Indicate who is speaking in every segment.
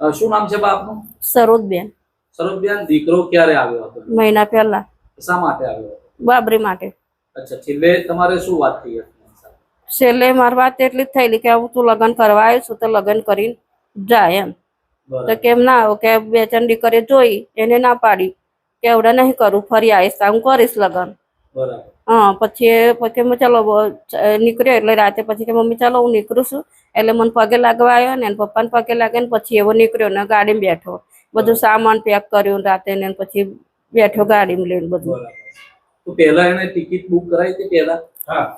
Speaker 1: શું નામ છે બાપનું?
Speaker 2: સરોજબેન.
Speaker 1: સરોજબેન દીકરો ક્યારે આવ્યો હતો?
Speaker 2: મહિના પહેલા.
Speaker 1: શા માટે આવ્યો હતો?
Speaker 2: બાબરી માટે.
Speaker 1: અચ્છા છેલ્લે તમારે શું વાત થઈ હતી?
Speaker 2: છેલ્લે મારી વાત એટલી જ થયેલી કે હું તું લગ્ન કરવા આવ્યો છું તો લગ્ન કરીને જાય એમ. તો કેમ ના આવો કે બે ત્રણ દીકરી જોઈ એને ના પાડી કે એવડે નહીં કરું ફરી આવીશ હું કરીશ લગ્ન. હા પછી મેં ચાલો નીકળ્યો એટલે રાતે પછી કે મમ્મી ચાલો હું નીકળું છું. એટલે મને પગે લાગવા આવ્યો ને પપ્પાને પગે લાગે ને પછી એવો નીકળ્યો ને ગાડીમાં બેઠો. બધું સામાન પેક કર્યું રાતે ને પછી બેઠો ગાડીમાં લઈને બધું.
Speaker 1: બરાબર. પહેલા એને ટિકિટ બુક કરાવી હતી પહેલા?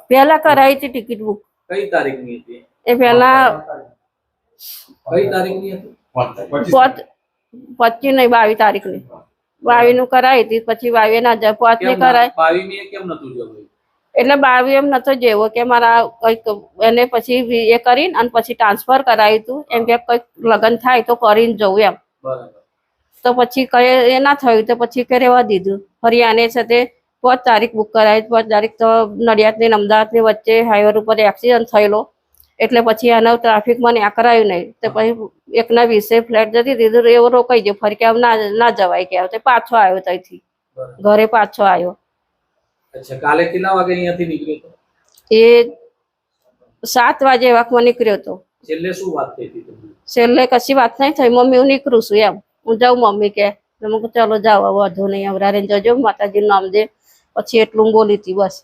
Speaker 2: પહેલા કરાવી હતી ટિકિટ બુક.
Speaker 1: કઈ તારીખની હતી?
Speaker 2: એ પહેલા
Speaker 1: કઈ તારીખની હતી?
Speaker 2: પચીસ નહીં બાવીસ તારીખની. બાવીસનું કરાવી હતી. પછી બાવીસ ના જપવાત ને? કરાય.
Speaker 1: કેમ નતું
Speaker 2: એટલે બાવી એમ નતો જેવો કે મારા કંઈક એને પછી એ કરીને અને પછી ટ્રાન્સફર કરાવ્યું હતું એમ કે કંઈક લગ્ન થાય તો કરીને જવું એમ. તો પછી કઈ એ ના થયું તો પછી કે રહેવા દીધું. ફરી આને છે તે પાંચ તારીખ બુક કરાવી. પાંચ તારીખ તો નડિયાદની ને અમદાવાદની વચ્ચે હાઈવે ઉપર એક્સિડન્ટ થયેલો. એટલે પછી આનો ટ્રાફિકમાં ને આ કરાયું નહીં. તો પછી એક ના વીસે ફ્લેટ જતી દીધું એવો રોકાઈ ગયો. ફરી કે ના ના જવાય કે તે પાછો આવ્યો ત્યાંથી. ઘરે પાછો આવ્યો.
Speaker 1: કાલે કેટલા વાગે અહીંયાથી નીકળ્યો
Speaker 2: એ સાત વાગે વાકમાં નીકળ્યો હતો
Speaker 1: છેલ્લે શું વાત થઈ હતી
Speaker 2: છેલ્લે કશી વાત નહીં થઈ. મમ્મી હું નીકળું છું એમ. હું જાઉં મમ્મી કે તો મેં કીધું ચાલો જાઓ વાંધો નહીં. હવે જજો માતાજીનું નામ દે. પછી એટલું બોલી હતી બસ.